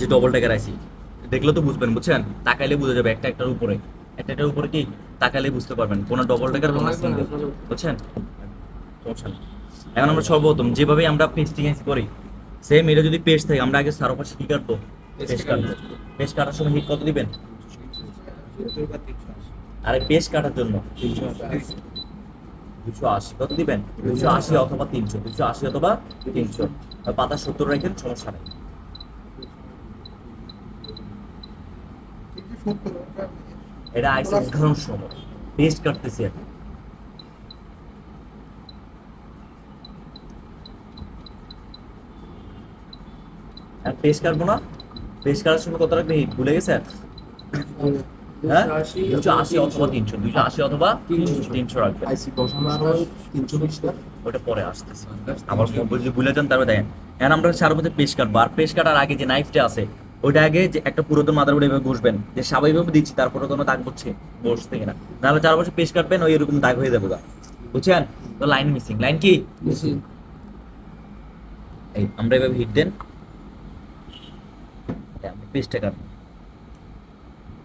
যে ডবল টাকার আইসি দেখলে তো বুঝবেন বুঝছেন? তাকাইলে বুঝে যাবে একটা একটার উপরে। একটা একটার উপরে কি? তাকাইলে বুঝতে পারবেন। কোন ডবল টাকার কোন বুঝছেন? এখন আমরা সর্বপ্রথম যেভাবে আমরা পেস্টিং আইসি করি সেম এটা যদি পেস্ট থাকে আমরা আগে সারো পাশে কি কাটবো? পেস্ট কাটবো। পেস্ট কাটার সময় হিট কত দিবেন? আরে পেস্ট কাটার জন্য। দুশো আশি কত দিবেন? দুশো আশি অথবা তিনশো। দুশো আশি অথবা তিনশো। পাতা সত্তর রাখেন, সমস্যা নেই। এটা আইসি উদাহরণ সময়। পেস্ট কাটতেছি এখন। আর পেস্ট কাটবো না? পেস্ট কাটার সময় কত রাখবে ভুলে গেছে হ্যাঁ? দুশো আশি অথবা তিনশো দুশো আশি অথবা তিনশো। রাখবে আইসি বসানোর তিনশো বিশটা ওটা পরে আসতেছে। আমার যদি ভুলে যান তারপরে দেখেন এখন আমরা চার মধ্যে পেশ কাটবো। আর পেশ কাটার আগে যে নাইফটা আছে ওইটা আগে যে একটা পুরাতন মাদার বোর্ডে এভাবে যে স্বাভাবিকভাবে দিচ্ছি তারপরে কোনো দাগ বসছে বসছে কিনা। নাহলে চার বছর পেশ কাটবেন ওই এরকম দাগ হয়ে যাবে গা। বুঝছেন? তো লাইন মিসিং লাইন কি? এই আমরা এভাবে হিট দেন। পেস্টটা কাটবো।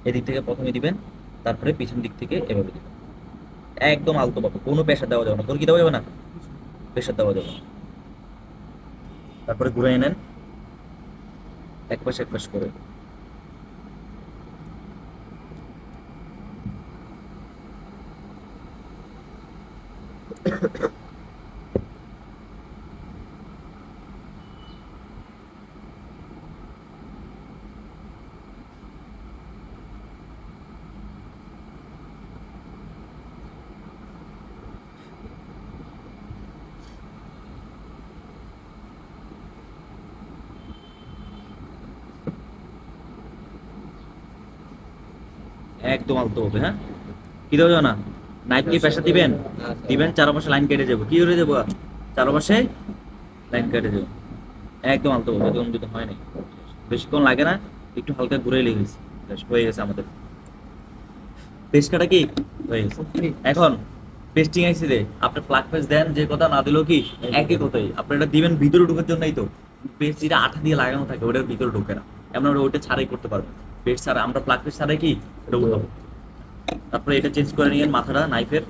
এদিক থেকে প্রথমে দিবেন, তারপরে পিছন দিক থেকে এভাবে দিবেন। একদম আলতো পাবো কোনো প্রেশার দেওয়া যাবে না। তোর কি দেওয়া যাবে না? প্রেশার দেওয়া যাবে না। তারপরে ঘুরে নেন। এক পাশ এক পাশ করে। একদম আলতো হবে হ্যাঁ? কি যাবে না নাইফ কি প্রেশার দিবেন? দিবেন চারপাশে লাইন কেটে যাব। কি করে যাব চারপাশে লাইন কেটে যাব। একদম আলতো হবে, একদম যদি হয় নাই। বেশিক্ষণ লাগে না, একটু হালকা ঘুরে লেগেছে হয়ে গেছে আমাদের। পেস্ট কাটা কি? হয়ে গেছে। এখন পেস্টিং আইসি দে আপনি প্লাগ পেজ দেন, যে কথা না দিলেও কি, একই কথাই। আপনি এটা দিবেন, ভিতরে ঢোকার জন্যই তো। পেস্ট যেটা আঠা দিয়ে লাগানো থাকে, ওটার ভিতরে ঢোকে না। আমরা ওটা ছাড়াই করতে পারব পেস্ট ছাড়া, আমরা প্লাগ পেজ ছাড়াই কি এটা তারপরে এটা চেঞ্জ করে নিয়েন মাথাটা নাইফের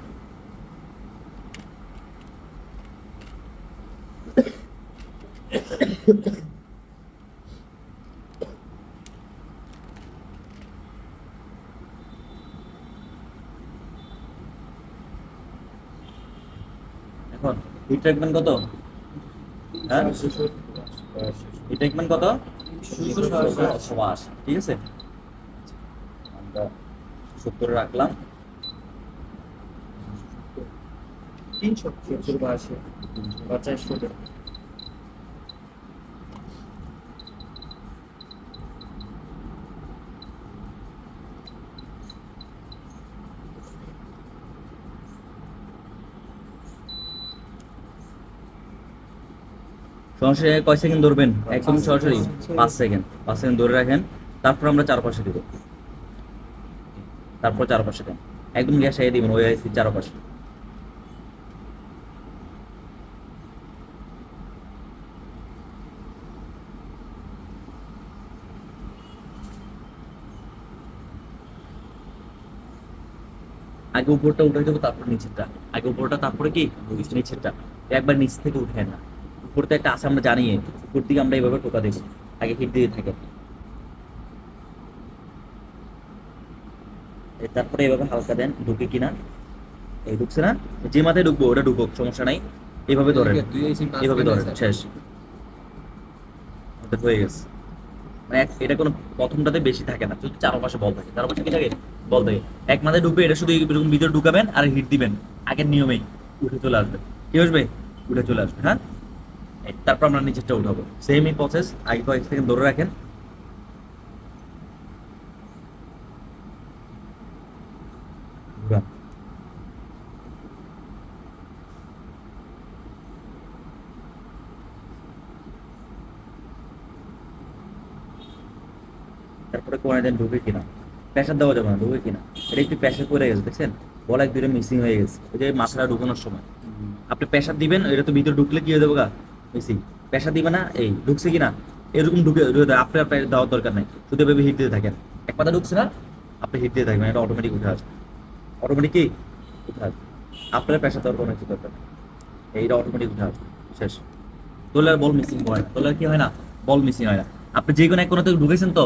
এখন হিট কত? হ্যাঁ? হিট রাখবেন কত? ঠিক আছে? আমরা সত্তরে রাখলাম। তিনশো সত্তর বা আশি সরাসরি কয় সেকেন্ড ধরবেন? একদম সরাসরি? পাঁচ সেকেন্ড। পাঁচ সেকেন্ড ধরে রাখেন তারপর আমরা চারপাশে দিব তারপর চারপাশে দেন। একদম গ্যাস আইয়ে দিবেন, ওই চারপাশে। আগে উপরটা উঠে দেবো, তারপর নিচেরটা। আগে উপরটা, তারপরে কি? নিচেরটা। একবার নিচ থেকে উঠে না উপরতে একটা আছে, আমরা জানিয়ে উপর দিকে আমরা এইভাবে টোকা দেবো। আগে হিট দিয়ে থাকে। তারপরে এইভাবে হালকা দেন ঢুকে কিনা। এই ঢুকছে না? যে মাথায় ঢুকবো ওটা ঢুকুক সমস্যা নাই। এইভাবে ধরেন। এইভাবে ধরেন শেষ। হয়ে গেছে। মানে এটা কোনো প্রথমটাতে বেশি থাকে না শুধু চারপাশে বল থাকে। চারপাশে কি থাকে? বল থাকে। এক মাথায় ঢুকবে এটা শুধু এরকম ভিতরে ঢুকাবেন আর হিট দিবেন। আগের নিয়মেই উঠে চলে আসবে। কি আসবে উঠে চলে আসবে হ্যাঁ? তারপর আমরা নিচেরটা উঠাবো। সেমই প্রসেস আগে কয়েক সেকেন্ড ধরে রাখেন। তারপরে কোন দেন ঢুকে কিনা প্রেশার দেওয়া যাবে না, ঢুকে কিনা। এটা একটু প্রেশার পড়ে গেছে, দেখছেন? বল এক দুটো মিসিং হয়ে গেছে। ওই যে মাথাটা ঢুকানোর সময়। আপনি প্রেশার দিবেন, এটা তো ভিতরে ঢুকলে কি হয়ে যাবে গা? মিসিং পেশা দিবে না, এই ঢুকছে কিনা? এরকম ঢুকে দেয়। আপনার দেওয়ার দরকার নাই। শুধু এভাবে হিট দিতে থাকেন। এক পাতা ঢুকছে না, আপনি হিট দিয়ে থাকবেন এটা অটোমেটিক উঠে আসবে। অটোমেটিক কি? উঠে আসবে। আপনার পেশা দেওয়ার কোনো কিছু দরকার এইটা অটোমেটিক উঠে আসবে। শেষ। তোলে আর বল মিসিং হয় না। তোলে আর কি হয় না? বল মিসিং হয় না। আপনি যে কোনো এক কোনো থেকে ঢুকেছেন তো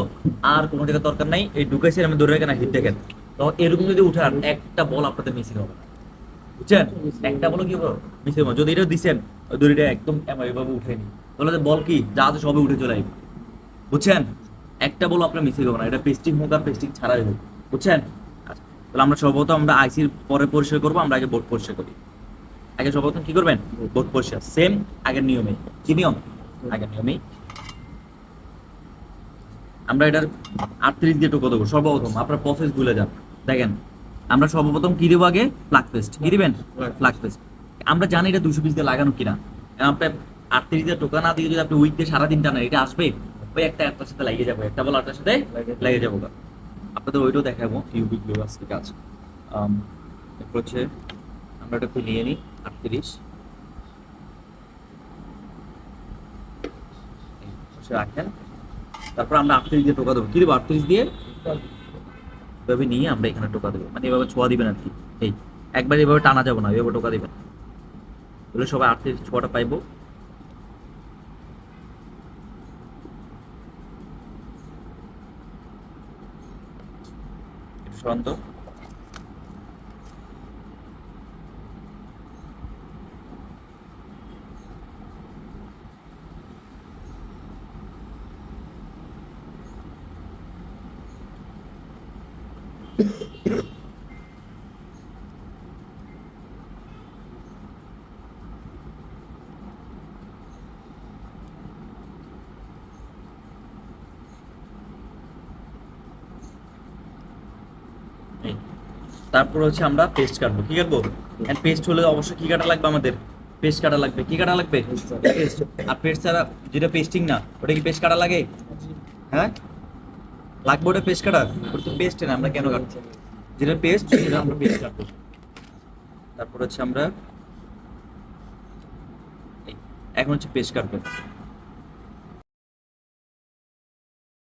আর কোনো জায়গায় দরকার নাই এই ঢুকেছেন আমি ধরে রাখেন হিট দেখেন। তো এরকম যদি উঠে আর একটা বল আপনাদের মিসিং হবে বুঝছেন? একটা বলো কি বলো? মিসিং হবে যদি এটা দিছেন ওই দড়িটা একদম এভাবে উঠেনি তাহলে বল কি? যা আছে সবে উঠে চলে আসবে। বুঝছেন? একটা বল আপনার মিসিং হবে না। এটা পেস্টিং হোক আর পেস্টিং ছাড়াই হোক। বুঝছেন? তাহলে আমরা সর্বপ্রথম আমরা আইসির পরে পরিষ্কার করব আমরা আগে বোর্ড পরিষ্কার করি। আগে সর্বপ্রথম কি করবেন? বোর্ড পরিষ্কার। সেম আগের নিয়মে। কি নিয়ম? আগের নিয়মেই আমরা এটার আটত্রিশ দিয়ে টোকা দেবো সর্বপ্রথম আপনার প্রসেস ভুলে যান। দেখেন আমরা সর্বপ্রথম কি দেবো আগে? ফ্লাক পেস্ট কি দিবেন? ফ্লাক পেস্ট আমরা জানি এটা দুশো পিস দিয়ে লাগানো কিনা। আপনি আটত্রিশ দিয়ে টোকা না দিয়ে যদি আপনি উইক দিয়ে সারাদিন টানেন এটা আসবে? ওই একটা একটার সাথে লাগিয়ে যাব একটা বল আটটার সাথে লেগে যাব। আপনাদের ওইটাও দেখাবো ইউবি গ্লু আজকে কাজ। আম, এরপর হচ্ছে আমরা এটা একটু নিয়ে নিই আটত্রিশ। রাখেন। তারপর আমরা আটত্রিশ দিয়ে টোকা দেবো। কি দেবো? আটত্রিশ দিয়ে? এভাবে নিয়ে আমরা এখানে টোকা দেবো। মানে এভাবে ছোঁয়া দিবেন আর কি। এই, একবার এভাবে টানা যাব না, এভাবে টোকা দেবেন। তাহলে সবাই আটত্রিশ ছোঁয়াটা পাইবো। একটু তারপর হচ্ছে আমরা পেস্ট কাটবো কি কাটবো এন্ড পেস্ট হলে অবশ্যই কি কাটা লাগবে আমাদের? পেস্ট কাটা লাগবে। কি কাটা লাগবে? পেস্ট আর পেস্ট ছাড়া যেটা পেস্টিং না ওটা কি পেস্ট কাটা লাগে? হ্যাঁ? লাগবে ওটা পেস্ট কাটা? ওটা তো পেস্ট না আমরা কেন কাটছি যেটা পেস্ট সেটা আমরা পেস্ট কাটবো। তারপর হচ্ছে আমরা এখন হচ্ছে পেস্ট কাটবো।